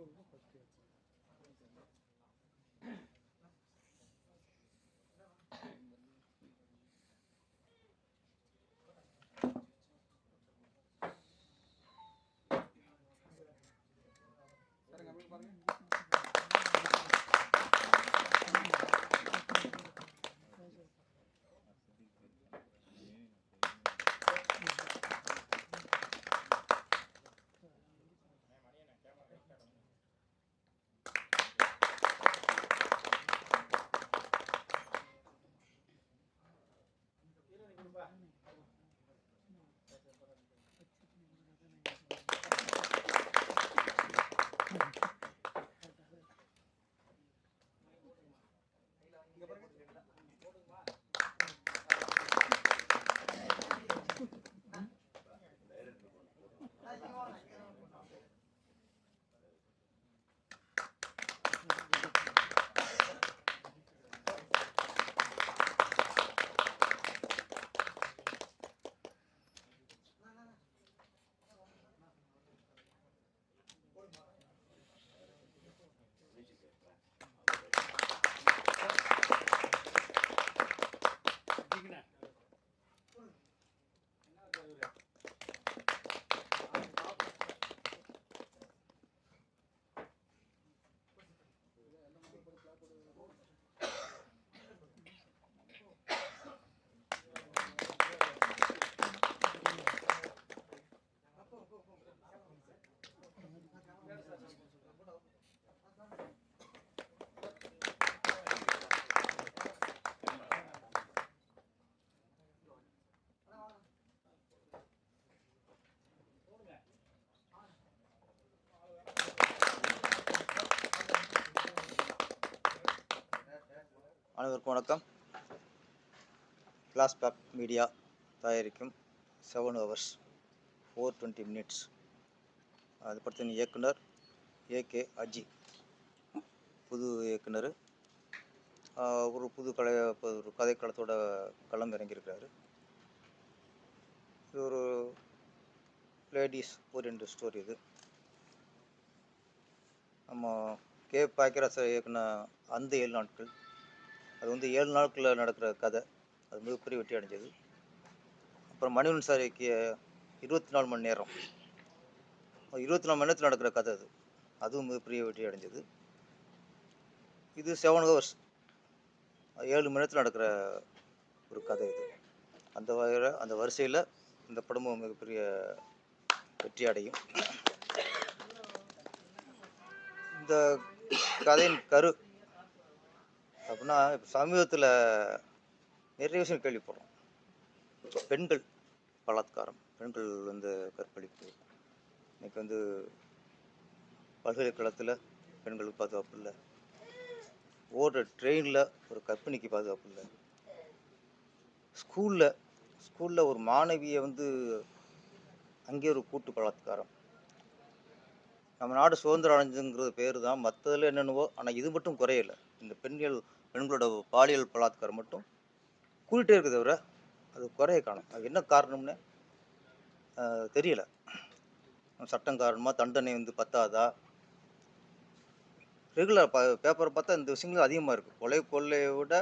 ಹೋಗುವ first year அனைவருக்கும் வணக்கம். கிளாஸ் பேக் மீடியா தயாரிக்கும் seven hours four twenty minutes அது பற்றின இயக்குனர் ஏகே அஜி புது இயக்குனர். ஒரு புது கலை ஒரு கதைக்களத்தோட களம் இறங்கியிருக்கிறாரு இது ஒரு லேடிஸ் ஓரியன்ட் ஸ்டோரி இது. நம்ம கே. பாக்கியராசர் இயக்குன அந்த ஏழு நாட்கள். அது வந்து ஏழு நாட்களில் நடக்கிற கதை. அது மிகப்பெரிய வெற்றி அடைஞ்சது. அப்புறம் மணிவன் சார் இயக்கிய இருபத்தி நாலு மணி நேரம். இருபத்தி நாலு மணி நேரத்தில் நடக்கிற கதை அது. அதுவும் மிகப்பெரிய வெற்றி அடைஞ்சது. இது செவன் ஹவர்ஸ். ஏழு மணி நேரத்தில் நடக்கிற ஒரு கதை இது. அந்த வகையில் அந்த வரிசையில் இந்த படமும் மிகப்பெரிய வெற்றி அடையும். இந்த கதையின் கரு அப்படின்னா இப்போ சமீபத்தில் நிறைய விஷயம் கேள்விப்படுறோம். பெண்கள் பலாத்காரம் பெண்கள் வந்து கற்பழிப்பு. இன்னைக்கு வந்து பல்கலைக்கழகத்தில் பெண்களுக்கு பாதுகாப்பு இல்லை. ஓடுற ட்ரெயினில் ஒரு கற்பிணிக்கு பாதுகாப்பு இல்லை. ஸ்கூலில் ஸ்கூலில் ஒரு மாணவியை வந்து அங்கே ஒரு கூட்டு பலாத்காரம். நம்ம நாடு சுதந்திரம் அடைஞ்சுங்கிறது பேர் தான் மற்றதில் என்னென்னவோ ஆனால் இது மட்டும் குறையலை. இந்த பெண்கள் பெண்களோட பாலியல் பலாத்காரம் மட்டும் கூட்டிகிட்டே இருக்குது தவிர அது குறைய காணும் அது என்ன காரணம்னு தெரியலை. சட்டம் காரணமாக தண்டனை வந்து பத்தாதா? ரெகுலர் ப பேப்பரை பார்த்தா இந்த விஷயங்கள் அதிகமாக இருக்குது கொலை கொள்ளையை விட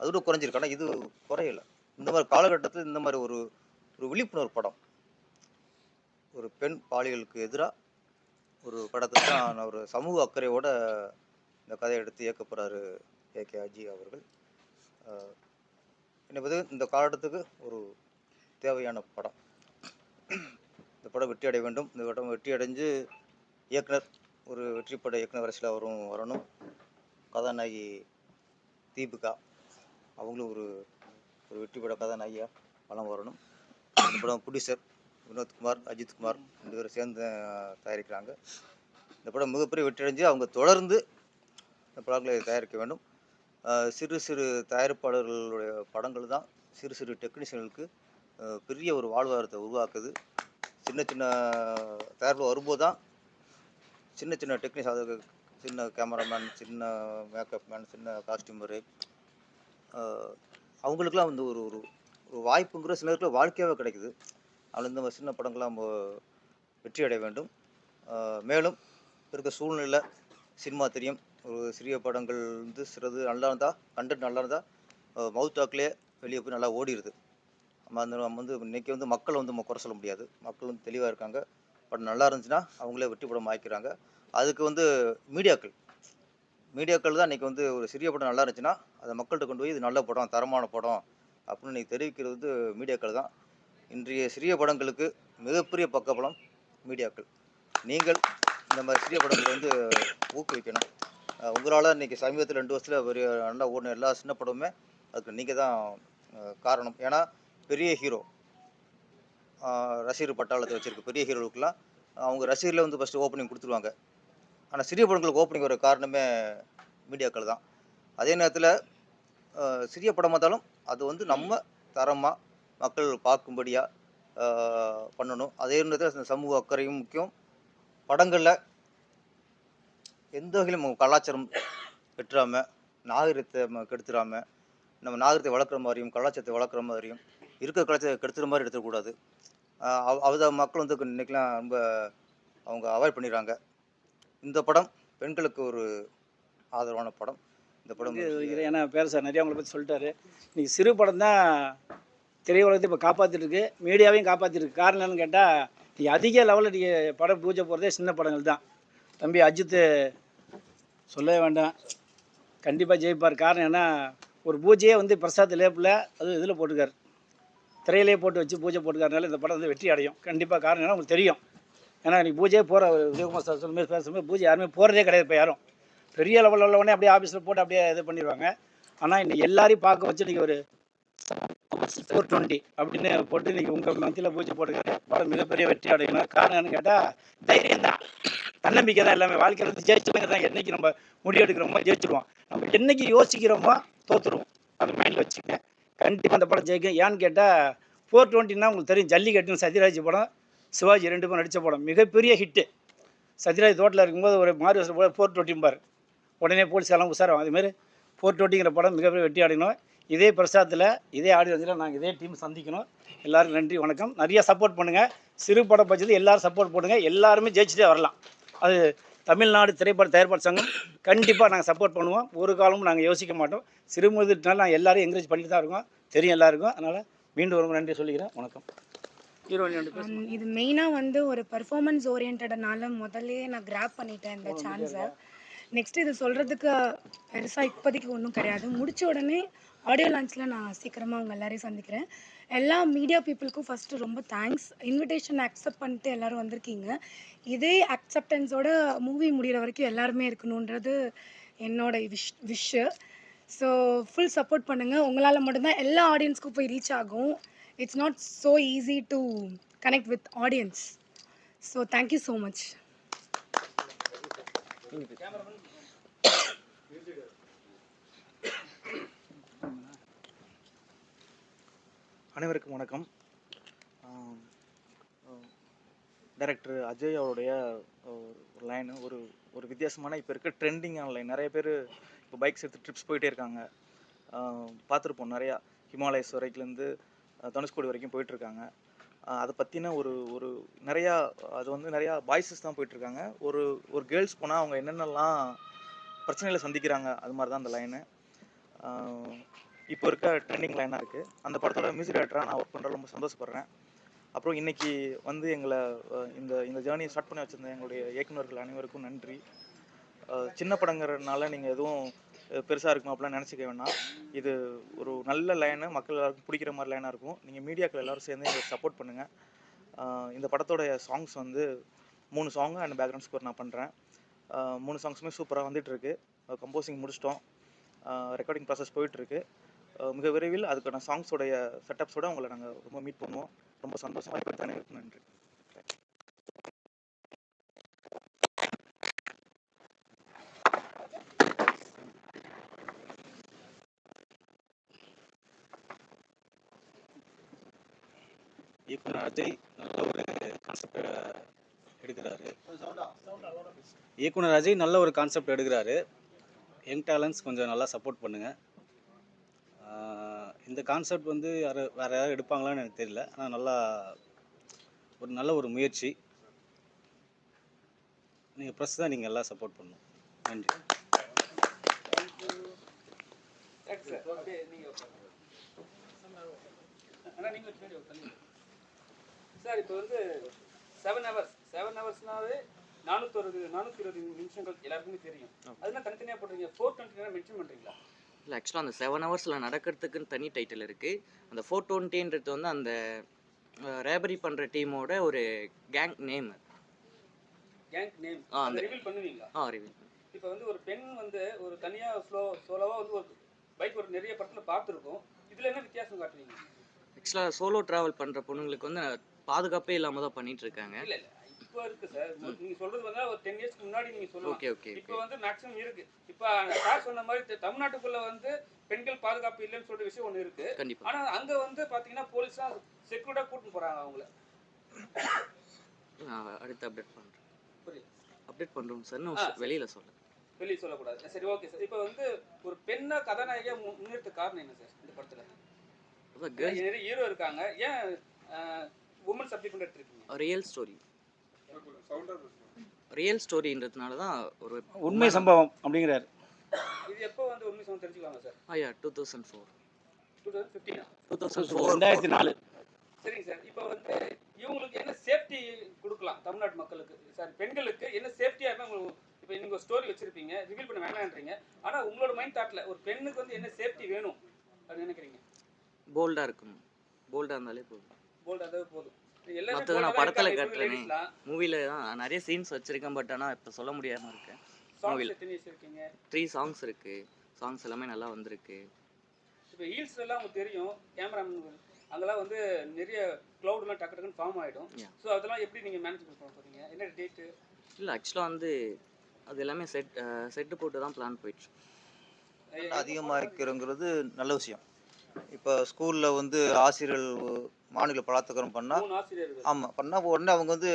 அதோட குறைஞ்சிருக்கு. ஆனால் இது குறையலை. இந்த மாதிரி காலகட்டத்தில் இந்த மாதிரி ஒரு ஒரு விழிப்புணர்வு படம் ஒரு பெண் பாலியலுக்கு எதிராக ஒரு படத்தை தான் நான் ஒரு சமூக அக்கறையோட இந்த கதையை எடுத்து இயக்கப்படுறாரு ஏ ஏகே அஜி அவர்கள். என்பது இந்த காலகட்டத்துக்கு ஒரு தேவையான படம். இந்த படம் வெற்றி அடைய வேண்டும். இந்த படம் வெற்றி அடைஞ்சு இயக்குனர் ஒரு வெற்றி பட இயக்குனர் வரிசையில் அவரும் வரணும். கதாநாயகி தீபிகா அவங்களும் ஒரு ஒரு வெற்றி பட கதாநாயகியாக வளம் வரணும். இந்த படம் ப்ரொடியூசர் வினோத்குமார் அஜித்குமார் ரெண்டு பேரும் சேர்ந்து தயாரிக்கிறாங்க. இந்த படம் மிகப்பெரிய வெற்றி அடைஞ்சு அவங்க தொடர்ந்து இந்த படங்களை தயாரிக்க வேண்டும். சிறு சிறு தயாரிப்பாளர்களுடைய படங்கள் தான் சிறு சிறு டெக்னீஷியனுக்கு பெரிய ஒரு வாழ்வாதாரத்தை உருவாக்குது. சின்ன சின்ன தயாரிப்பு வரும்போது தான் சின்ன சின்ன டெக்னீஷ் அது சின்ன கேமராமேன் சின்ன மேக்கப் மேன் சின்ன காஸ்டியூமரு அவங்களுக்குலாம் வந்து ஒரு ஒரு ஒரு வாய்ப்புங்கிற சிலருக்கு வாழ்க்கையாகவே கிடைக்குது. அதில் இந்த சின்ன படங்கள்லாம் வெற்றி அடைய வேண்டும். மேலும் இருக்க சூழ்நிலை சினிமா தெரியும். ஒரு சிறிய படங்கள் வந்து சிறது நல்லா இருந்தால் கண்டென்ட் நல்லா இருந்தால் மவுத் டாக்லேயே வெளியே போய் நல்லா ஓடிடுது நம்ம அந்த நம்ம வந்து இன்னைக்கு வந்து மக்கள் வந்து நம்ம குறை சொல்ல முடியாது. மக்கள் வந்து தெளிவாக இருக்காங்க. படம் நல்லா இருந்துச்சுன்னா அவங்களே வெற்றி படம் ஆக்கிக்கிறாங்க அதுக்கு வந்து மீடியாக்கள். மீடியாக்கள் தான் இன்றைக்கி வந்து ஒரு சிறிய படம் நல்லா இருந்துச்சுன்னா அதை மக்கள்கிட்ட கொண்டு போய் இது நல்ல படம் தரமான படம் அப்படின்னு இன்றைக்கி தெரிவிக்கிறது வந்து மீடியாக்கள் தான். இன்றைய சிறிய படங்களுக்கு மிகப்பெரிய பக்கபலம் மீடியாக்கள். நீங்கள் இந்த மாதிரி சிறிய படங்களை வந்து ஊக்குவிக்கணும். உங்களால் இன்றைக்கி சமீபத்தில் ரெண்டு வருஷத்தில் பெரிய நல்லா ஓடின எல்லா சின்ன படமுமே அதுக்கு நீங்கள் தான் காரணம். ஏன்னா பெரிய ஹீரோ ரசிகர் பட்டாளத்தை வச்சிருக்க பெரிய ஹீரோவுக்குலாம் அவங்க ரசிகரில் வந்து ஃபஸ்ட்டு ஓப்பனிங் கொடுத்துருவாங்க. ஆனால் சிறிய படங்களுக்கு ஓப்பனிங் வர காரணமே மீடியாக்கள் தான். அதே நேரத்தில் சிறிய படமாக இருந்தாலும் அது வந்து நம்ம தரமாக மக்கள் பார்க்கும்படியாக பண்ணணும். அதே நேரத்தில் சமூக அக்கறையும் முக்கியம். படங்களில் எந்த வகையிலும் நம்ம கலாச்சாரம் பெற்றாமல் நாகரிகத்தை நம்ம கெடுத்துடாமல் நம்ம நாகரிகத்தை வளர்க்குற மாதிரியும் கலாச்சாரத்தை வளர்க்குற மாதிரியும் இருக்கிற கலாச்சாரத்தை கெடுத்துற மாதிரி எடுத்துக்கூடாது அவத மக்கள் வந்து இன்னைக்கெலாம் ரொம்ப அவங்க அவாய்ட் பண்ணிடுறாங்க. இந்த படம் பெண்களுக்கு ஒரு ஆதரவான படம். இந்த படம் இருக்கிறேன் ஏன்னா பேர் சார் நிறைய அவங்கள பற்றி சொல்லிட்டாரு. இன்னைக்கு சிறு படம் தான் திரையுலகத்தை இப்போ காப்பாற்றிட்டு இருக்கு மீடியாவையும் காப்பாற்றிருக்கு காரணம் என்னன்னு கேட்டால் நீங்கள் அதிக லெவலில் நீங்கள் படம் பூஜை போகிறதே சின்ன படங்கள் தான். தம்பி அஜித்து சொல்லவே வேண்டாம். கண்டிப்பாக ஜெயிப்பார். காரணம் என்ன ஒரு பூஜையே வந்து பிரசாத் லேப்பில் அது இதில் போட்டுக்கார் திரையிலே போட்டு வச்சு பூஜை போட்டுக்காரனால இந்த படம் வந்து வெற்றி அடையும். கண்டிப்பாக காரணம் என்ன உங்களுக்கு தெரியும். ஏன்னா இன்றைக்கி பூஜையே போகிற விஜயகுமார் சார் சொல்லுமே பேசும்போது பூஜை யாருமே போகிறதே கிடையாது இப்போ யாரும். பெரிய லெவலில் உள்ளவனே அப்படியே ஆஃபீஸில் போட்டு அப்படியே இது பண்ணிடுவாங்க. ஆனால் இன்னைக்கு எல்லாரையும் பார்க்க வச்சு இன்னைக்கு ஒரு ஃபோர் டுவெண்ட்டி அப்படின்னு போட்டு இன்றைக்கி உங்கள் மத்தியில் பூஜை போட்டுக்கிறேன் படம் மிகப்பெரிய வெற்றி அடையணும் காரணம் என்னன்னு கேட்டால் தைரியம் தான். தன்னம்பிக்கை தான் எல்லாமே. வாழ்க்கையில் வந்து ஜெயிச்சவங்க தான் என்னைக்கு நம்ம முடிவெடுக்கிறோமோ ஜெயிச்சிருவோம். நம்ம என்னைக்கு யோசிக்கிறோமோ தோத்துருவோம். அது மைண்டில் வச்சுக்கங்க. கண்டிப்பாக அந்த படம் ஜெயிக்கும். ஏன்னு கேட்டால் ஃபோர் டுவெண்ட்டின்னா உங்களுக்கு தெரியும். ஜல்லிக்கட்டுன்னு சத்யராஜ் படம் சிவாஜி ரெண்டு பேரும் நடித்த படம். மிகப்பெரிய ஹிட்டு சத்யராஜ் தோட்டில் இருக்கும்போது ஒரு மாறி வருஷம் போல ஃபோர் டுவெண்ட்டிம்பார் உடனே போலீஸ் எல்லாம் உசாரம் அதுமாரி ஃபோர் டுவெண்ட்டிங்கிற படம் மிகப்பெரிய வெற்றி ஆடினோம் இதே பிரசாத்தில் இதே ஆடியன்ஸில் நாங்கள் இதே டீம் சந்திக்கணும். எல்லாருக்கும் நன்றி வணக்கம். நிறைய சப்போர்ட் பண்ணுங்கள் சிறு படம் பட்சத்து எல்லாரும் சப்போர்ட் பண்ணுங்கள் எல்லாருமே ஜெயிச்சுட்டே வரலாம். அது தமிழ்நாடு திரைப்பட தயாரிப்பாளர் சங்கம் கண்டிப்பாக நாங்கள் சப்போர்ட் பண்ணுவோம். ஒரு காலமும் நாங்கள் யோசிக்க மாட்டோம். சிறு முதலீட்டுனால நாங்கள் எல்லாரும் என்கரேஜ் பண்ணிட்டு தான் இருக்கோம். தெரியும் எல்லாருக்கும். அதனால் மீண்டும் ஒரு நன்றி சொல்லிக்கிறேன். வணக்கம். இது மெயினாக வந்து ஒரு பெர்ஃபார்மன்ஸ் ஓரியன்டனால முதல்லயே நான் கிராப் பண்ணிட்டேன் இந்த சான்ஸை நெக்ஸ்ட் இது சொல்கிறதுக்கு பெருசாக இப்போதைக்கு ஒன்றும் கிடையாது. முடிச்ச உடனே ஆடியோ லான்ச்சில் நான் சீக்கிரமாக அவங்க எல்லாரையும் சந்திக்கிறேன். எல்லா மீடியா பீப்புளுக்கும் ஃபஸ்ட்டு ரொம்ப தேங்க்ஸ் இன்விடேஷன் அக்செப்ட் பண்ணிட்டு எல்லாரும் வந்திருக்கீங்க. இதே அக்செப்டன்ஸோட மூவி முடிகிற வரைக்கும் எல்லாருமே இருக்கணுன்றது என்னோட wish wish so full support பண்ணுங்கள் உங்களால் மட்டும்தான் எல்லா ஆடியன்ஸ்க்கும் போய் ரீச் ஆகும். It's not so easy to connect with so so thank you much அனைவருக்கும் வணக்கம். டைரக்டர் அஜய் அவருடைய ஒரு லைனு ஒரு ஒரு வித்தியாசமான இப்போ இருக்க ட்ரெண்டிங்கான லைன் நிறைய பேர் இப்போ பைக்ஸ் எடுத்து ட்ரிப்ஸ் போயிட்டே இருக்காங்க. பார்த்துருப்போம் நிறையா. ஹிமாலயஸ் வரைக்கும்லேருந்து தனுஷ்கோடி வரைக்கும் போயிட்டுருக்காங்க அதை பற்றின ஒரு ஒரு நிறையா அது வந்து நிறையா பாய்ஸஸ் தான் போயிட்டுருக்காங்க ஒரு ஒரு கேர்ள்ஸ் போனால் அவங்க என்னென்னலாம் பிரச்சனைகளை சந்திக்கிறாங்க அது மாதிரி தான் அந்த லைனு இப்போ இருக்க ட்ரெண்டிங் லைனாக இருக்குது அந்த படத்தோட மியூசிக் டேரக்டராக நான் ஒர்க் பண்ணுறது ரொம்ப சந்தோஷப்படுறேன். அப்புறம் இன்னைக்கு வந்து எங்களை இந்த இந்த ஜேர்னியை ஸ்டார்ட் பண்ணி வச்சிருந்த எங்களுடைய இயக்குநர்கள் அனைவருக்கும் நன்றி. சின்ன படங்கிறதுனால நீங்கள் எதுவும் பெருசாக இருக்குமா அப்படிலாம் நினச்சிக்க வேணாம். இது ஒரு நல்ல லைனு மக்கள் எல்லாருக்கும் பிடிக்கிற மாதிரி லைனாக இருக்கும். நீங்கள் மீடியாக்கள் எல்லோரும் சேர்ந்து எங்களுக்கு சப்போர்ட் பண்ணுங்கள் இந்த படத்தோடைய சாங்ஸ் வந்து மூணு சாங் அண்ட் பேக்ரவுண்ட் ஸ்கோர் நான் பண்ணுறேன் மூணு சாங்ஸுமே சூப்பராக வந்துட்டுருக்கு கம்போசிங் முடிச்சிட்டோம். ரெக்கார்டிங் ப்ராசஸ் போயிட்டுருக்கு மிக விரைவில் அதுக்கான சாங்ஸோடைய செட்டப்ஸோட அவங்கள நாங்கள் ரொம்ப மீட் பண்ணுவோம். ரொம்ப சந்தோஷமாக இருக்கும் நன்றி. இயக்குனர் அஜய் நல்ல ஒரு கான்செப்ட் எடுக்கிறாரு. இயக்குனர் அஜய் நல்ல ஒரு கான்செப்ட் எடுக்கிறாரு. யங் டேலண்ட்ஸ் கொஞ்சம் நல்லா சப்போர்ட் பண்ணுங்கள் இந்த கான்செப்ட் வந்து யார் வேறு யாரும் எடுப்பாங்களான்னு எனக்கு தெரியல. ஆனால் நல்லா ஒரு நல்ல ஒரு முயற்சி. நீங்கள் ப்ரெஸ் தான் நீங்கள் எல்லாம் சப்போர்ட் பண்ணணும். நன்றி. சார் இப்போ வந்து செவன் ஹவர்ஸ் செவன் ஹவர்ஸ்னாவே நானூற்றொரு நானூற்றி இருபது நிமிஷங்கள் எல்லாருக்குமே தெரியும். அதெல்லாம் தனித்தனியாக போடுறீங்க? ஃபோர் டுவெண்ட்டி மென்ஷன் பண்ணுறீங்களா இல்லை ஆக்சுவலாக அந்த செவன் ஹவர்ஸில் நடக்கிறதுக்குன்னு தனி டைட்டில் இருக்குது அந்த ஃபோர் டுவெண்ட்டின்றது வந்து அந்த ரேபரி பண்ணுற டீமோட ஒரு கேங் நேம் கேங் நேம் ஆ, அந்த ரிவீல் பண்ணுவீங்களா? ஆ ரிவீல் இப்போ வந்து ஒரு பெண் வந்து ஒரு தனியாக ஸ்லோ சோலோவாக வந்து ஒரு பைக் ஒரு நிறைய படத்தில் பார்த்துருக்கோம். இதில் என்ன வித்தியாசம் காட்டுறீங்க ஆக்சுவலாக சோலோ ட்ராவல் பண்ணுற பொண்ணுங்களுக்கு வந்து பாதுகாப்பே இல்லாமல் தான் பண்ணிட்டு இருக்காங்க. இல்லை இல்லை. இப்போ இருக்கு சார். நீங்கள் சொல்கிறது வந்து ஒரு டென் இயர்ஸ்க்கு முன்னாடி ஓகே ஓகே இப்போ வந்து மேக்ஸிமம் இருக்கு. இப்போ சார் சொன்ன மாதிரி தமிழ்நாட்டுக்குள்ள வந்து பெண்கள் பாதுகாப்பு இல்லைன்னு சொல்ற விஷயம் ஒன்று இருக்கு. ஆனா அங்க வந்து பாத்தீங்கன்னா போலீஸ் தான் செக்யூர்டா கூட்டிட்டு போறாங்க அவங்கள. அடுத்து அப்டேட் புரியுது. அப்டேட் பண்ணுறோம் சார். வெளியில் சொல்ல வெளியே சொல்லக்கூடாது. சரி ஓகே சார் இப்போ வந்து ஒரு பெண்ணை கதாநாயகியா மு- முன்னிறுத்த காரணம் என்ன சார் இந்த படத்துல? நிறைய ஹீரோ இருக்காங்க. ஏன் உமன் சப்ஜெக்ட் எடுத்திருக்கீங்க? ரியல் ஸ்டோரி ரியல் ஸ்டோரின்றதுனால தான் ஒரு உண்மை சம்பவம் அப்படிங்கிறாரு. இது எப்போ வந்து உண்மை சமம் தெரிஞ்சுக்கலாமா சார்? ஐயா two thousand four two thousand ஃபிஃப்டீனா two thousand four ரெண்டாயிரத்தி நாலு. சரிங்க சார். இப்போ வந்து இவங்களுக்கு என்ன சேஃப்டி கொடுக்கலாம் தமிழ்நாட்டு மக்களுக்கு? சார் பெண்களுக்கு என்ன சேஃப்டியாக இருந்தால் உங்களுக்கு இப்போ நீங்கள் ஒரு ஸ்டோரி வச்சுருப்பீங்க ரிவீல் பண்ண வேணான்றீங்க ஆனால் உங்களோட மைண்ட் தாட்டில் ஒரு பெண்ணுக்கு வந்து என்ன சேஃப்டி வேணும்? அப்படின்னு நினைக்கிறீங்க? போல்டாக இருக்கும். போல்டாக இருந்தாலே போதும். போல்ட் அதாவது போதும். மற்றது நான் படத்தில் காட்டுறேனே. மூவியில் தான் நிறைய சீன்ஸ் வச்சுருக்கேன் பட் ஆனால் இப்போ சொல்ல முடியாமல் இருக்கேன் வச்சிருக்கீங்க த்ரீ சாங்ஸ் இருக்குது சாங்ஸ் எல்லாமே நல்லா வந்திருக்கு. இப்போ ஹீல்ஸ் எல்லாம் உங்களுக்கு தெரியும் கேமராமேன் அங்கெல்லாம் வந்து நிறைய க்ளவுட்லாம் டக்கு டக்குன்னு ஃபார்ம் ஆகிடும். ஸோ அதெல்லாம் எப்படி நீங்கள் மேனேஜ் பண்ண போகிறீங்க என்ன டேட்டு இல்லை ஆக்சுவலாக வந்து அது எல்லாமே செட் செட்டு போட்டு தான் பிளான் போயிடுச்சு அதிகமாக்கிறங்கிறது நல்ல விஷயம். இப்போ ஸ்கூலில் வந்து ஆசிரியர்கள் மாநில பலாத்காரம் பண்ணால் ஆமாம் பண்ணால் உடனே அவங்க வந்து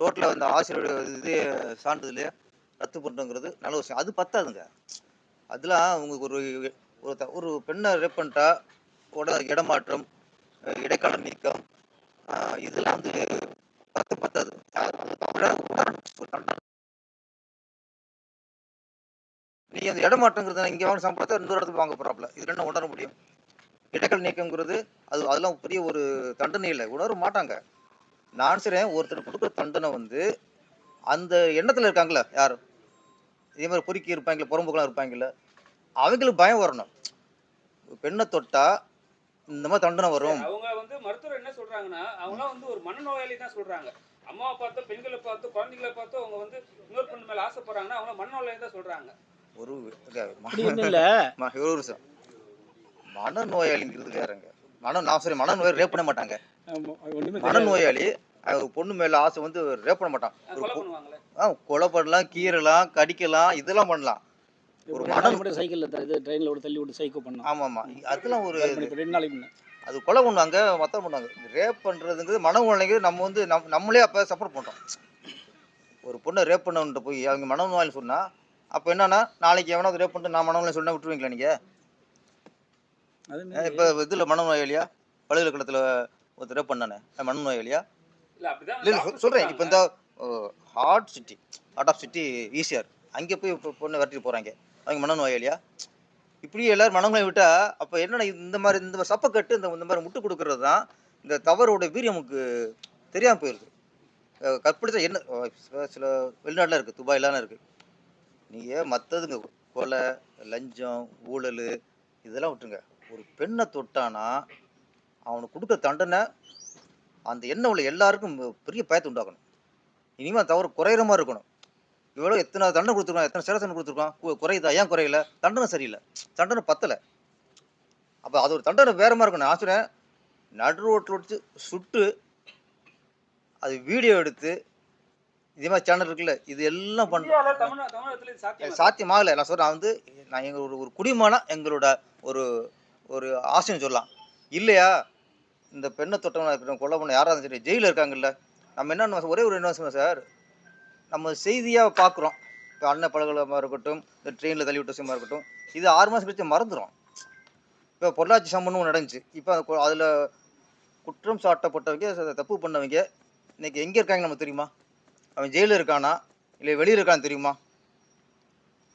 டோட்டலாக அந்த ஆசிரியர் இதே சான்றிதழே ரத்து பண்ணுறங்கிறது நல்ல விஷயம். அது பத்தாதுங்க. அதெல்லாம் உங்களுக்கு ஒரு ஒரு த- ஒரு பெண்ணை ரேப் பண்ணிட்டா உடனே இடமாற்றம் இடைக்கால நீக்கம் இதெல்லாம் வந்து பத்து பத்தாது. நீ அந்த இடமாற்றங்கிறது இங்கே வாங்க சம்பளத்தை இன்னொரு இடத்துக்கு வாங்க போறாப்புல. இது ரெண்டும் உணர முடியும்? இடைக்கால நீக்கம்ங்கிறது அது அதெல்லாம் பெரிய ஒரு தண்டனை இல்லை. உணர மாட்டாங்க. நான் சொல்றேன் ஒருத்தர் கொடுக்குற தண்டனை வந்து அந்த எண்ணத்துல இருக்காங்களே யார்? இதே மாதிரி பொறுக்கி இருப்பாங்களே புறம்போக்கெல்லாம் இருப்பாங்கல்ல அவங்களுக்கு பயம் வரணும். பெண்ணை தொட்டா இந்த மாதிரி தண்டனை வரும். அவங்க வந்து மருத்துவர் என்ன சொல்றாங்கன்னா அவங்களாம் வந்து ஒரு மனநோயாளி தான் சொல்றாங்க. அம்மாவை பார்த்தோ பெண்களை பார்த்தோ குழந்தைகளை பார்த்தோ அவங்க வந்து இன்னொரு பொண்ணு மேல ஆசைப்படுறாங்கன்னா அவங்க மனநோயாளி தான் சொல்றாங்க. ஒரு ஒரு நிமிஷம். மனநோயாளிங்கிறது வேறங்க மன நான் சரி மனநோயாளி ரேப் பண்ண மாட்டாங்க. மனநோயாளி ஒரு பொண்ணு மேல ஆசை வந்து ரேப் பண்ண மாட்டான். ஒரு ஆ, கொலை பண்ணலாம் கீறலாம் கடிக்கலாம் இதெல்லாம் பண்ணலாம். ஒரு மனம் மட்டும் சைக்கிளில் ட்ரெயினில் விட்டு தள்ளி விட்டு சைக்கோ பண்ணோம். ஆமா ஆமா அதெல்லாம் ஒரு ரெண்டு நாளைக்கு முன்னே. அது கொலை பண்ணுவாங்க மொத்தம் பண்ணுவாங்க. ரேப் பண்ணுறதுங்கிறது மனநோயாளிங்கிறது நம்ம வந்து நம் நம்மளே அப்போ சப்போர்ட் பண்ணுறோம் ஒரு பொண்ணை ரேப் பண்ணவன்ட்டு போய் அவங்க மனநோயாளி சொன்னா அப்போ என்னன்னா நாளைக்கு எவனாவது ரேப் பண்ணிட்டு நான் மனநோயாளி சொன்னா விட்டுருவீங்களா நீங்கள் அது இப்போ இதில் மனநோயாளியா? பல்கலைக்கழகத்தில் ஒருத்தர் பண்ணானே. மனநோயாளியா? இல்ல சொல்கிறேன் இப்போ. இந்த heart city heart of city ECR அங்கே போய் இப்போ பொண்ணை விரட்டிட்டு போகிறாங்க அவங்க மனநோயாளியா? இப்படி எல்லாரும் மனநோய் விட்டா அப்போ என்னடா இது இந்த மாதிரி இந்த மாதிரி சப்பக்கட்டு இந்த இந்த மாதிரி முட்டு கொடுக்கறது தான் இந்த தவறோட வீரியம் நமக்கு தெரியாமல் அஹ் கற்பிடிச்சா என்ன சில வெளிநாட்டில் இருக்குது துபாயிலாம் இருக்குது நீங்கள் மற்றதுங்க கொலை லஞ்சம் ஊழல் இதெல்லாம் விட்டுருங்க. ஒரு பெண்ணை தொட்டானா அவனுக்கு கொடுக்குற தண்டனை அந்த எண்ணம் உள்ள எல்லாருக்கும் பெரிய பயத்தை உண்டாக்கணும். இனிமேல் தவறு குறையிற மாதிரி இருக்கணும். இவ்வளோ எத்தனை தண்டனை கொடுத்துருக்கோம் எத்தனை சிறை தண்டனை கொடுத்துருக்கோம் கு- குறையுதா ஏன் குறையல? தண்டனை சரியில்லை. தண்டனை பத்தலை. அப்போ அது ஒரு தண்டனை வேற மாதிரி இருக்கணும். நான் சொல்றேன் நடு ரோட்டில் வச்சு சுட்டு அது வீடியோ எடுத்து இதே மாதிரி சேனல் இருக்குல்ல இது எல்லாம் பண்ணுறோம் சாத்தியமாகலை. நான் சொல்கிறேன் வந்து நான் எங்கள் ஒரு குடிமகனா எங்களோட ஒரு ஒரு ஆசைன்னு சொல்லலாம். இல்லையா? இந்த பெண்ணை தொட்டவனா இருக்கட்டும் கொலை பண்ண யாராக இருந்தாலும் சரி ஜெயிலில் இருக்காங்கல்ல. நம்ம என்ன ஒரே ஒரு என்ன சார்? நம்ம செய்தியாக பார்க்குறோம் இப்போ அண்ணன் பழகலமாக இருக்கட்டும் இந்த ட்ரெயினில் தள்ளி விட்ட விஷயமா இருக்கட்டும் இது ஆறு மாதம் கழிச்சு மறந்துடும் இப்போ பொள்ளாச்சி சம்பவம் நடந்துச்சு. இப்போ அதில் குற்றம் சாட்டப்பட்டவங்க தப்பு பண்ணவங்க இன்னைக்கு எங்கே இருக்காங்க நம்ம தெரியுமா? அவன் ஜெயிலில் இருக்கானா? இல்லை வெளியில் இருக்கான்னு தெரியுமா?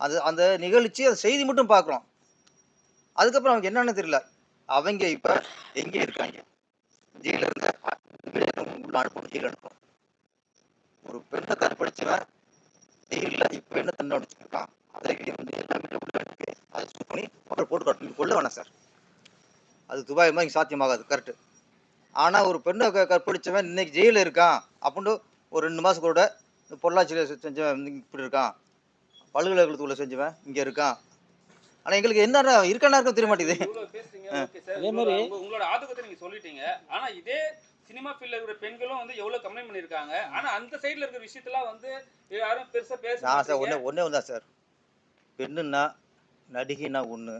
அது அந்த நிகழ்ச்சி அந்த செய்தி மட்டும் பார்க்குறோம் அதுக்கப்புறம் அவங்க என்னன்னு தெரியல. அவங்க இப்போ எங்கே இருக்காங்க? ஜெயில இருந்து உள்ள அனுப்பணும் ஜெயிலில் அனுப்பணும் ஒரு பெண்ணை கற்பழிச்சவன் ஜெயிலில் இப்ப என்ன தண்டனை அடிச்சிருக்கான் அதை வந்து எல்லா வீட்டில் உள்ள இருக்கு. அதை சூட் பண்ணி அவர் போட்டு கொள்ள வேணாம் சார். அது துபாய் மாதிரி சாத்தியமாகாது. கரெக்ட். ஆனால் ஒரு பெண்ணை கற்பழிச்சவன் இன்னைக்கு ஜெயிலில் இருக்கான் அப்படின்னு ஒரு ரெண்டு மாசம் கூட இந்த பொள்ளாச்சியில் செஞ்சவன் இப்படி இருக்கான். பல்கலைக்கழகத்துக்குள்ள செஞ்சவன் இங்கே இருக்கான். ஆனால் எங்களுக்கு என்ன இருக்கானா இருக்க தெரிய மாட்டேங்குது அதே மாதிரி- உங்களோட- ஆதங்கத்தை நீங்க சொல்லிட்டீங்க. ஆனா இதே சினிமா ஃபீல்ட்ல இருக்கிற பெண்களும் வந்து எவ்வளவு கம்ப்ளைண்ட் பண்ணிருக்காங்க ஆனா அந்த சைடுல இருக்கிற விஷயத்தெல்லாம் வந்து யாரும் பெருசா பேச சார் ஒன்றே ஒன்று தான் சார். பெண்ணுன்னா நடிகைனா ஒன்று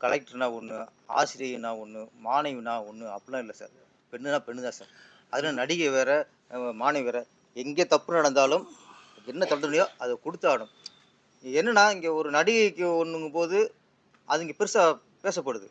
கலெக்டர்னா ஒன்று ஆசிரியனா ஒன்று மாணவினா ஒன்று அப்படிலாம் இல்லை சார். பெண்ணுனா பெண்ணு தான் சார். அதில் நடிகை வேற மாணவி வேற. எங்கே தப்பு நடந்தாலும் என்ன தண்டனையோ அதை கொடுத்தாடும் என்னன்னா இங்கே ஒரு நடிகைக்கு ஒன்றுங்கும் போது அது இங்கே பெருசாக பேசப்படுது.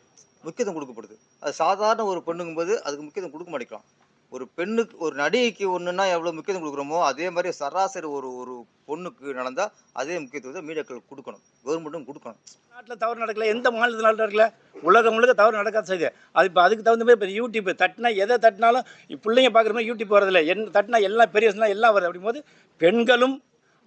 முக்கியத்துவம் கொடுக்கப்படுது. அது சாதாரண ஒரு பெண்ணுங்கும் போது அதுக்கு முக்கியத்துவம் கொடுக்க மாட்டேங்கிறோம் ஒரு பெண்ணுக்கு ஒரு நடிகைக்கு ஒன்றுன்னா எவ்வளோ முக்கியத்துவம் கொடுக்குறோமோ அதே மாதிரி சராசரி ஒரு ஒரு பொண்ணுக்கு நடந்தால் அதே முக்கியத்துவத்தை மீடியாக்கள் கொடுக்கணும். கவர்மெண்ட்டும் கொடுக்கணும். நாட்டில் தவறு நடக்கல. எந்த மாநிலத்தில் நடக்கல? உலகம் முழுக்க தவறு நடக்காத செய்யுது அது இப்போ அதுக்கு தகுந்த மாதிரி இப்போ யூடியூப் தட்டினா எதை தட்டினாலும் பிள்ளைங்க பார்க்குற மாதிரி யூடியூப் வரதில்லை என் தட்டினா எல்லாம் பெரிய எல்லாம் வருது. அப்படிங்கும்போது பெண்களும்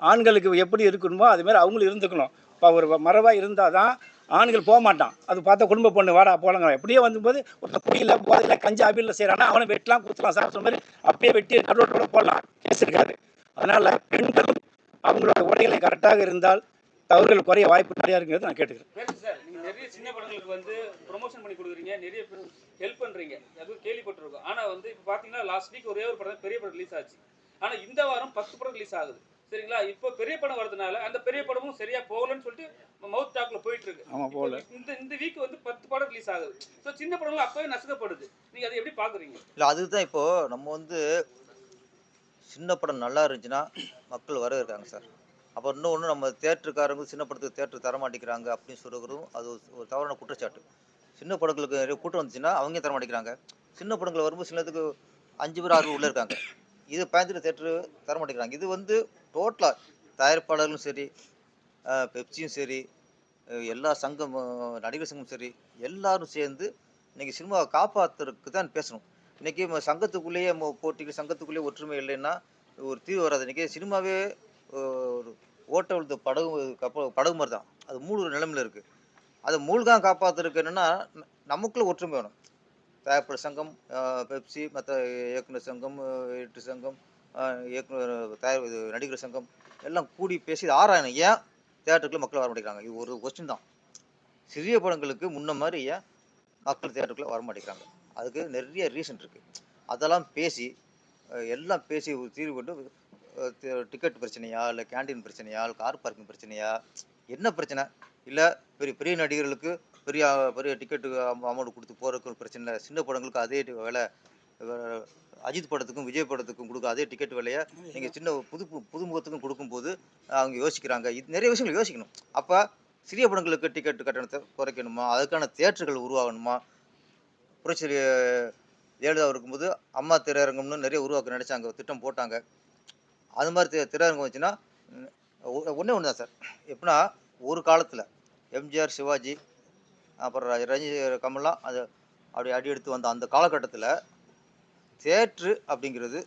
ஆண்களுக்கு எப்படி இருக்கணுமோ அதுமாரி அவங்களும் இருந்துக்கணும். இப்போ ஒரு மரபாக இருந்தால் தான் ஆண்கள் போக மாட்டான். அது பார்த்தா குடும்ப பொண்ணு வாடா போலங்க எப்படியே வந்தும்போது ஒரு குடியில் போதில் கஞ்சா அபியில் செய்கிறானா அவனை வெட்டலாம் குத்தலாம் சார் சொன்ன மாதிரி அப்பயே வெட்டி நடுவோட போடலாம். கேஸ் இருக்காது. அதனால் பெண்களும் அவங்களோட உடைகளை கரெக்டாக இருந்தால் தவறுகள் குறைய வாய்ப்பு நிறையா இருக்கிறது நான் கேட்டுக்கிறேன். சார். நிறைய சின்ன படங்களுக்கு வந்து ப்ரொமோஷன் பண்ணி கொடுக்குறீங்க. நிறைய பேர் ஹெல்ப் பண்ணுறீங்க அதுவும் கேள்விப்பட்டிருக்கோம். ஆனால் வந்து இப்போ பார்த்தீங்கன்னா லாஸ்ட் வீக் ஒரே ஒரு படம் தான் பெரிய படம் ரிலீஸ் ஆச்சு. ஆனால் இந்த வாரம் பத்து படம் ரிலீஸ் ஆகுது. சரிங்களா? இப்போ பெரிய படம் வரதுனால அந்த பெரிய படமும் சரியா போகலன்னு சொல்லிட்டு மவுத் டாக்ல போயிட்டு இருக்கு ஆமாம் போகல. இப்போ இந்த இந்த வீக் வந்து பத்து படம் ரிலீஸ் ஆகுது. ஸோ சின்ன படங்கள் அப்பவே நசுக்கப்படுது. நீங்க அதை எப்படி பாக்குறீங்க? இல்லை அதுதான் இப்போது நம்ம வந்து சின்ன படம் நல்லா இருந்துச்சுன்னா மக்கள் வர இருக்காங்க சார் அப்புறம் இன்னொன்று நம்ம தேட்டருக்காரங்க சின்ன படத்துக்கு தேட்டர் தர மாட்டேங்கிறாங்க அப்படின்னு சொல்லுறதும் அது ஒரு- தவறான குற்றச்சாட்டு. சின்ன படங்களுக்கு நிறைய கூட்டம் வந்துச்சுன்னா அவங்க தர மாட்டேங்கிறாங்க? சின்ன படங்கள் வரும்போது சின்னதுக்கு அஞ்சு பேர் ஆறு உள்ளே இருக்காங்க. இது பயந்துட்டு தேட்டரு தர மாட்டேங்கிறாங்க. இது வந்து டோட்டலாக தயாரிப்பாளர்களும் சரி பெப்சியும் சரி எல்லா சங்கம் நடிகர் சங்கமும் சரி எல்லாரும் சேர்ந்து இன்னைக்கு சினிமாவை காப்பாற்றுறதுக்கு தான் பேசணும் இன்றைக்கி சங்கத்துக்குள்ளேயே ம- போட்டிக்கு சங்கத்துக்குள்ளேயே ஒற்றுமை இல்லைன்னா ஒரு தீர்வு வராது. இன்றைக்கி சினிமாவே ஒரு ஓட்ட உழுது படகு கப்பல் படகு மாதிரி தான் அது மூழ்கிற நிலைமையில இருக்குது அதை மூழ்காம காப்பாற்றுறதுக்கு என்னென்னா நமக்குள்ளே ஒற்றுமை வேணும். தயாரிப்பாளர் சங்கம் பெப்சி மற்ற இயக்குனர் சங்கம் எட்டு சங்கம் இயக்குனர் தயார் இது நடிகர் சங்கம் எல்லாம் கூடி பேசி இதை ஆராயணும். ஏன்? தேட்டருக்குள்ளே மக்கள் வர மாட்டேங்கிறாங்க. இது ஒரு கொஸ்டின் தான். சிறிய படங்களுக்கு முன்ன மாதிரி ஏன் மக்கள் தேட்டருக்குள்ளே வர மாட்டேங்கிறாங்க? அதுக்கு நிறைய ரீசன் இருக்குது அதெல்லாம் பேசி எல்லாம் பேசி ஒரு தீர்வு கொண்டு டிக்கெட் பிரச்சனையா இல்லை கேண்டீன் பிரச்சனையா இல்லை கார் பார்க்கிங் பிரச்சனையா என்ன பிரச்சனை? இல்லை பெரிய பெரிய நடிகர்களுக்கு பெரிய பெரிய டிக்கெட்டு அமௌண்ட் கொடுத்து போகிறதுக்கு ஒரு பிரச்சனை இல்லை. சின்ன படங்களுக்கு அதே டி- விலை. அஜித் படத்துக்கும் விஜய் படத்துக்கும் கொடுக்க அதே டிக்கெட் விலையை நீங்கள் சின்ன புது பு- புதுமுகத்துக்கும் கொடுக்கும்போது அவங்க யோசிக்கிறாங்க. இது நிறைய விஷயங்கள் யோசிக்கணும். அப்போ சிறிய படங்களுக்கு டிக்கெட் கட்டணத்தை குறைக்கணுமா? அதுக்கான தேட்டர்கள் உருவாகணுமா? புரட்சி ஜெயலலிதா இருக்கும்போது அம்மா திரையரங்கம்னு நிறைய உருவாக்க நினச்சாங்க. திட்டம் போட்டாங்க. அது மாதிரி திரையரங்கம் வச்சுன்னா ஒன்றே ஒன்று தான் சார். எப்படின்னா ஒரு காலத்தில் எம்ஜிஆர் சிவாஜி அப்புறம் ரஞ்சி ரஜினி கமல்லாம் அது அப்படி அடி எடுத்து வந்த அந்த காலகட்டத்தில் தேட்ரு அப்படிங்கிறது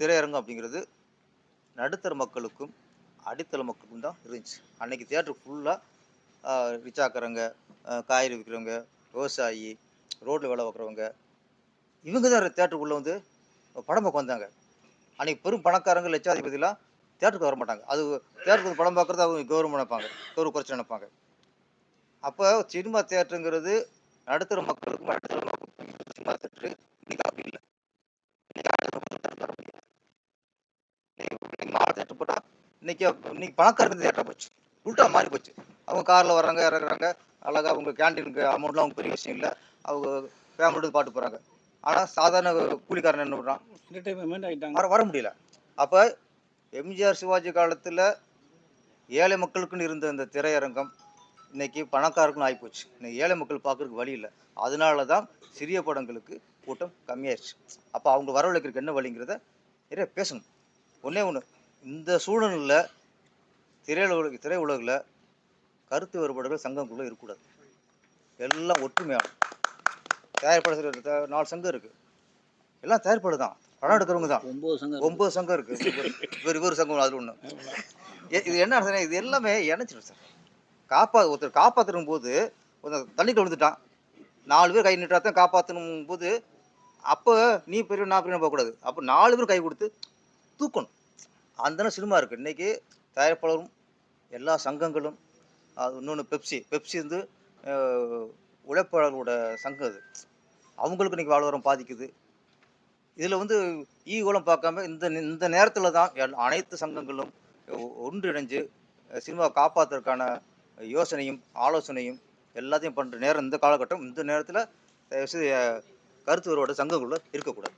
திரையரங்கம் அப்படிங்கிறது நடுத்தர மக்களுக்கும் அடித்தள மக்களுக்கும் தான் இருந்துச்சு. அன்னைக்கு தேட்ரு ஃபுல்லாக ரிச் காய்கறி விற்கிறவங்க விவசாயி ரோட்டில் வேலை பார்க்குறவங்க இவங்க தான் தேட்டருக்குள்ளே வந்து படம் பார்க்க வந்தாங்க. அன்றைக்கி பெரும் பணக்காரங்க லட்சாதிபதிலாம் தேட்டருக்கு வர மாட்டாங்க. அது தேட்டருக்கு வந்து படம் பார்க்குறது அவங்க கௌரவம் நினைப்பாங்க. கௌரவ குறைச்சி நினைப்பாங்க. அப்போ சினிமா தேட்டருங்கிறது நடுத்தர மக்களுக்கும் நடுத்தர மக்களுக்கும் சினிமா தேட்டரு இன்னைக்கு அப்படி இல்லை தேட்டர் போட்டால் இன்னைக்கு இன்னைக்கு பணக்காரங்க தேட்டர் போச்சு. உள்டா மாறி போச்சு. அவங்க காரில் வர்றாங்க இறங்குறாங்க. அழகாக அவங்க கேண்டீனுக்கு அமௌண்ட்லாம் அவங்க பெரிய விஷயம் இல்லை. அவங்க ஃபேமிலியோட பாட்டு போகிறாங்க ஆனால் சாதாரண கூலிக்காரன் என்ன பண்ணுறான் வர வர முடியல. அப்போ எம்ஜிஆர் சிவாஜி காலத்தில் ஏழை மக்களுக்குன்னு இருந்த இந்த திரையரங்கம் இன்னைக்கு பணக்காரருக்குன்னு ஆகிப்போச்சு இன்னைக்கு ஏழை மக்கள் பார்க்கறதுக்கு வழி இல்லை. அதனால தான் சிறிய படங்களுக்கு கூட்டம் கம்மியாயிருச்சு. அப்போ அவங்க வரவழைக்கிறதுக்கு என்ன வழிங்கிறத நிறைய பேசணும். ஒன்றே ஒன்று இந்த சூழ்நிலையில் திரையுலக திரையுலகில் கருத்து வேறுபாடுகள் சங்கங்களுக்குள்ளே இருக்கக்கூடாது. எல்லாம் ஒற்றுமையாகும் தயாரிப்பாளர் நாலு சங்கம் இருக்குது எல்லாம் தயாரிப்பாளர் தான். படம் எடுக்கிறவங்க தான். ஒம்பது சங்கம் ஒன்பது சங்கம் இருக்கு. இவர் இவர் சங்கம் அது ஒன்று இது என்ன அர்த்தம்னா, இது எல்லாமே இணைச்சிடும் சார். காப்பா ஒருத்தர் காப்பாற்றணும் போது ஒருத்தர் தண்ணிக்குள்ள விழுந்துட்டான். நாலு பேர் கை நீட்டா தான் காப்பாற்றணும் போது அப்போ நீ பெரிய நான் பெரிய போகக்கூடாது. அப்போ நாலு பேர் கை கொடுத்து தூக்கணும். அந்த சினிமா இருக்குது இன்றைக்கி தயாரிப்பாளரும் எல்லா சங்கங்களும் அது இன்னொன்று பெப்சி. பெப்சி வந்து உழைப்பாளர்களோட சங்கம் அது. அவங்களுக்கு இன்றைக்கி வாழ்வாரம் பாதிக்குது. இதில் வந்து ஈகோலம் பார்க்காம இந்த இந்த நேரத்தில் தான் அனைத்து சங்கங்களும் ஒன்றிணைஞ்சு சினிமாவை காப்பாற்றுறதுக்கான யோசனையும் ஆலோசனையும் எல்லாத்தையும் பண்ணுற நேரம் இந்த காலகட்டம். இந்த நேரத்தில் கருத்து வேறுபாடு சங்கங்களுள்ள இருக்கக்கூடாது.